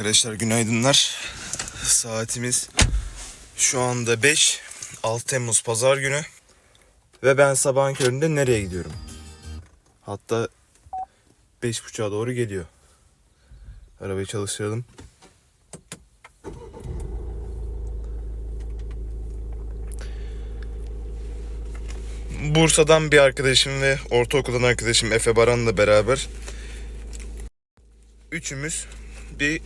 Arkadaşlar günaydınlar. Saatimiz şu anda 5. 6 Temmuz Pazar günü. Ve ben sabahın köründe nereye gidiyorum? Hatta 5.30'a doğru geliyor. Arabayı çalıştıralım. Bursa'dan bir arkadaşım ve ortaokuldan arkadaşım Efe Baran'la beraber üçümüz bir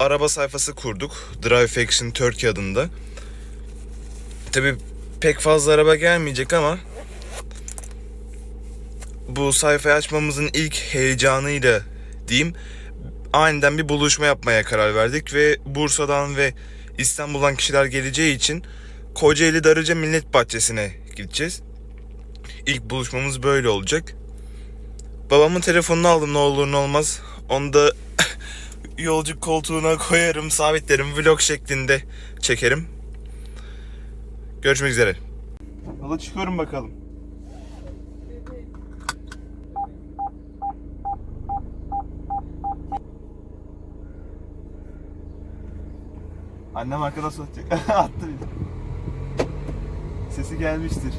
araba sayfası kurduk. Drive Action Turkey adında. Tabi pek fazla araba gelmeyecek ama bu sayfayı açmamızın ilk heyecanıyla diyeyim aniden bir buluşma yapmaya karar verdik ve Bursa'dan ve İstanbul'dan kişiler geleceği için Kocaeli Darıca Millet Bahçesi'ne gideceğiz. İlk buluşmamız böyle olacak. Babamın telefonunu aldım ne olur ne olmaz. Onu da yolcu koltuğuna koyarım, sabitlerim, vlog şeklinde çekerim. Görüşmek üzere. Yola çıkıyorum bakalım. Annem arkada satacak. Attı bir. Sesi gelmiştir.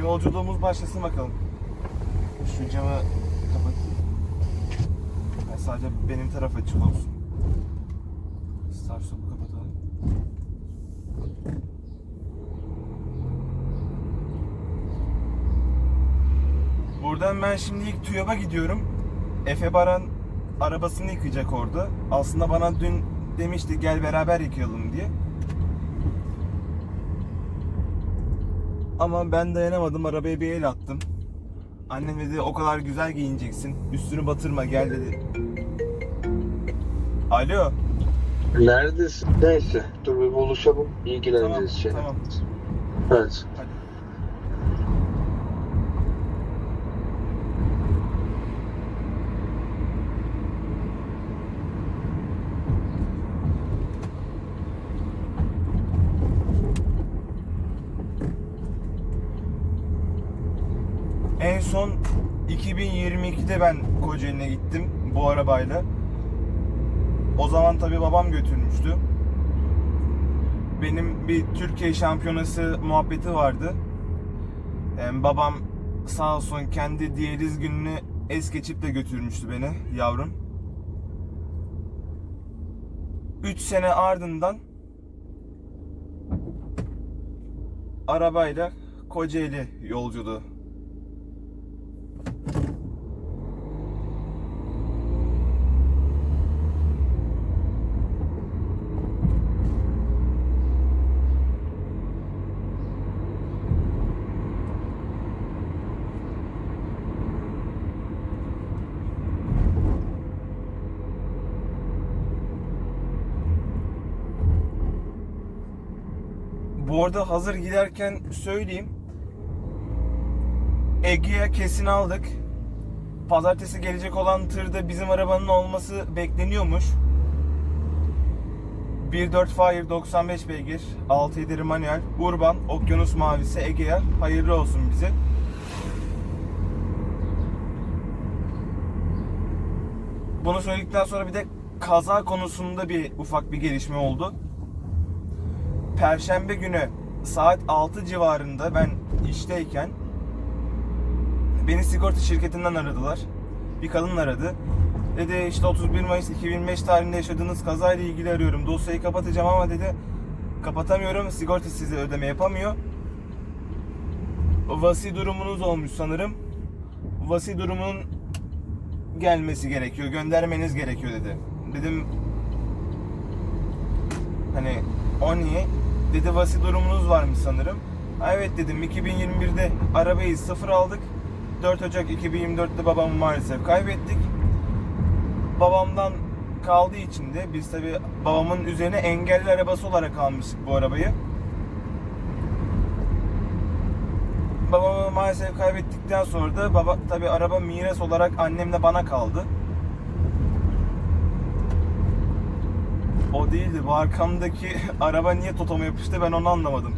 Yolculuğumuz başlasın bakalım. Şu camı kapatayım. Yani sadece benim taraf açık olsun. Star stop'u kapatalım. Buradan ben şimdi ilk TÜYAP'a gidiyorum. Efe Baran arabasını yıkayacak orada. Aslında bana dün demişti gel beraber yıkayalım diye. Ama ben dayanamadım arabaya bir el attım. Annem dedi o kadar güzel giyineceksin. Üstünü batırma gel dedi. Alo. Neredesin? Neyse dur bir buluşalım. Tamam, İlgileneceğiz şey. tamam. Evet. Hadi. En son 2022'de ben Kocaeli'ne gittim bu arabayla. O zaman tabii babam götürmüştü. Benim bir Türkiye şampiyonası muhabbeti vardı. Yani babam sağ olsun kendi diyaliz gününü es geçip de götürmüştü beni yavrum. 3 sene ardından arabayla Kocaeli yolculuğu. Bu arada hazır giderken söyleyeyim. Ege'ye kesin aldık. Pazartesi gelecek olan tırda bizim arabanın olması bekleniyormuş. 1.4 Fire 95 beygir, 6.7 manuel, Urban, Okyanus Mavisi, Egea hayırlı olsun bize. Bunu söyledikten sonra bir de kaza konusunda bir ufak bir gelişme oldu. Perşembe günü saat 6 civarında ben işteyken beni sigorta şirketinden aradılar. Bir kadın aradı. Dedi işte 31 Mayıs 2005 tarihinde yaşadığınız kazayla ilgili arıyorum. Dosyayı kapatacağım ama dedi kapatamıyorum. Sigorta size ödeme yapamıyor. Vasi durumunuz olmuş sanırım. Vasi durumunun gelmesi gerekiyor. Göndermeniz gerekiyor dedi. Dedim hani o niye? Dedi vasi durumunuz varmış sanırım. Evet dedim 2021'de arabayı sıfır aldık. 4 Ocak 2024'te babamı maalesef kaybettik. Babamdan kaldığı için de biz tabi babamın üzerine engelli arabası olarak almıştık bu arabayı. Babamı maalesef kaybettikten sonra da baba tabi araba miras olarak annemle bana kaldı. O değildi. Bu arkamdaki araba niye totoma yapıştı ben onu anlamadım.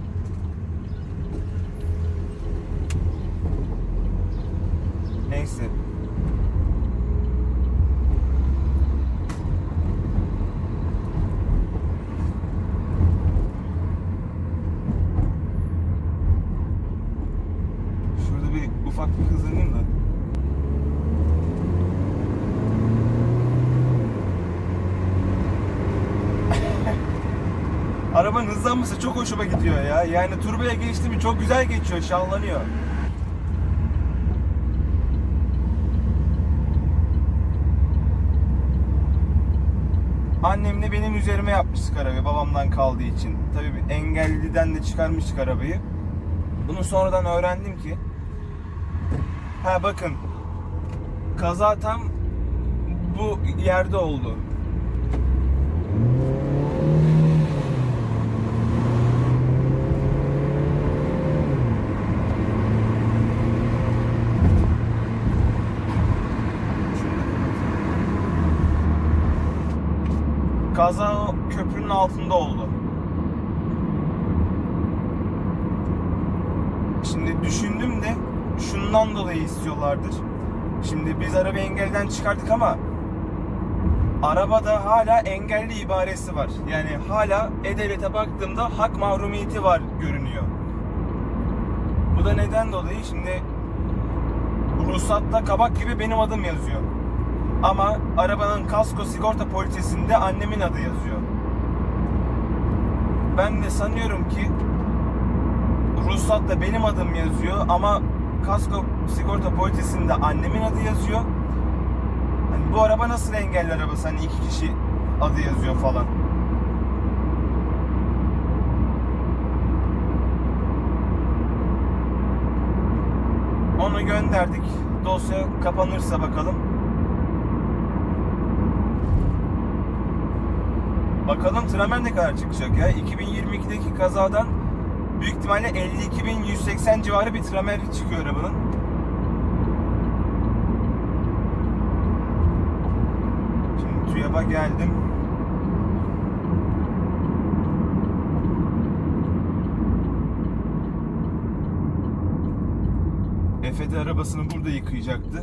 Neyse. Arabanın hızlanması çok hoşuma gidiyor ya. Yani turboya geçti mi çok güzel geçiyor, şahlanıyor. Annemle benim üzerime yapmıştık arabayı babamdan kaldığı için. Tabii bir engelliden de çıkarmıştık arabayı. Bunu sonradan öğrendim ki. Ha bakın. Kaza tam bu yerde oldu. Kaza o köprünün altında oldu. Şimdi düşündüm de şundan dolayı istiyorlardır. Şimdi biz arabayı engelden çıkardık ama arabada hala engelli ibaresi var. Yani hala E-Devlet'e baktığımda hak mahrumiyeti var görünüyor. Bu da neden dolayı şimdi ruhsatta kabak gibi benim adım yazıyor. Ama arabanın kasko sigorta poliçesinde annemin adı yazıyor. Ben de sanıyorum ki ruhsatta benim adım yazıyor ama kasko sigorta poliçesinde annemin adı yazıyor. Hani bu araba nasıl engelli arabası? Hani iki kişi adı yazıyor falan. Onu gönderdik. Dosya kapanırsa bakalım. Bakalım Tramer ne kadar çıkacak ya. 2022'deki kazadan büyük ihtimalle 52.180 civarı bir Tramer çıkıyor arabanın. Şimdi TÜYAP'a geldim. Efe de arabasını burada yıkayacaktı.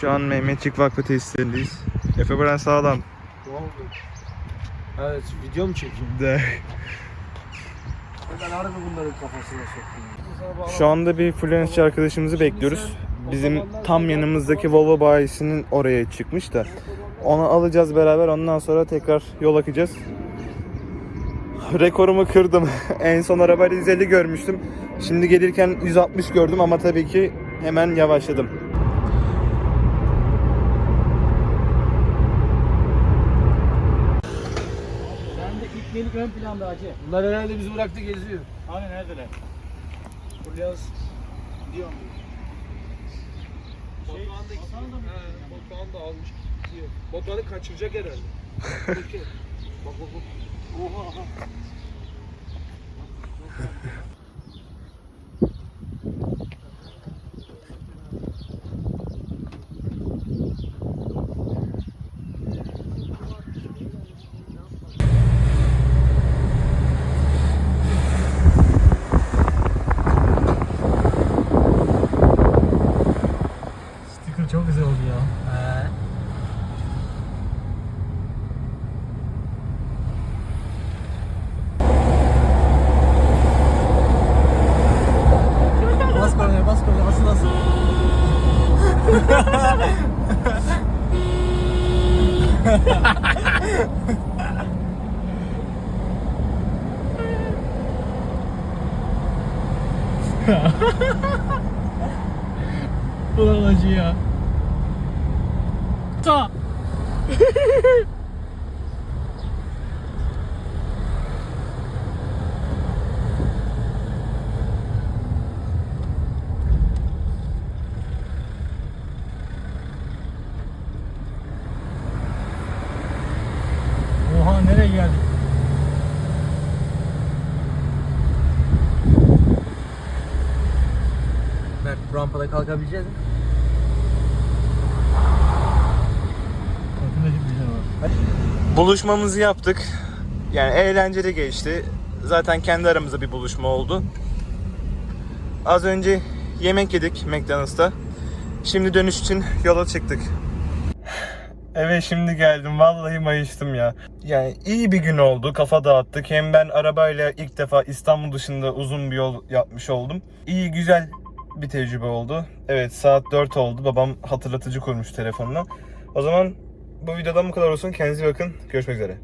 Şu an Mehmetçik Vakfı tesislerindeyiz. Efe Beren sağlam. Ne oldu? Evet video mu çekeyim? De. Ben harbi bunların kafasına soktum. Şu anda bir freelancer arkadaşımızı bekliyoruz. Bizim tam yanımızdaki Volvo bayisinin oraya çıkmış da. Onu alacağız beraber ondan sonra tekrar yol akacağız. Rekorumu kırdım. en son arabayla 150 görmüştüm. Şimdi gelirken 160 gördüm ama tabii ki hemen yavaşladım. Gelik ön planda acı. Bunlar herhalde bizi bıraktı geziyor. Hani neredeler? Fulyas gidiyor mu? Şey, Hasan da mı? Batuhan da almış gidiyor. Batuhan'ı kaçıracak herhalde. Bak bak bak. Oha. Sticker çok güzel oldu ya. He. bas kornaya bas kornaya asıl asıl. Ulan acı ya. Ta. Nereye geldik? Mert rampada kalkabileceğiz mi? Kalkınacak bir şey var. Buluşmamızı yaptık. Yani eğlenceli geçti. Zaten kendi aramızda bir buluşma oldu. Az önce yemek yedik McDonald's'ta. Şimdi dönüş için yola çıktık. Evet şimdi geldim. Vallahi mayıştım ya. Yani iyi bir gün oldu. Kafa dağıttık. Hem ben arabayla ilk defa İstanbul dışında uzun bir yol yapmış oldum. İyi güzel bir tecrübe oldu. Evet saat 4 oldu. Babam hatırlatıcı kurmuş telefonuna. O zaman bu videodan bu kadar olsun. Kendinize bakın. Görüşmek üzere.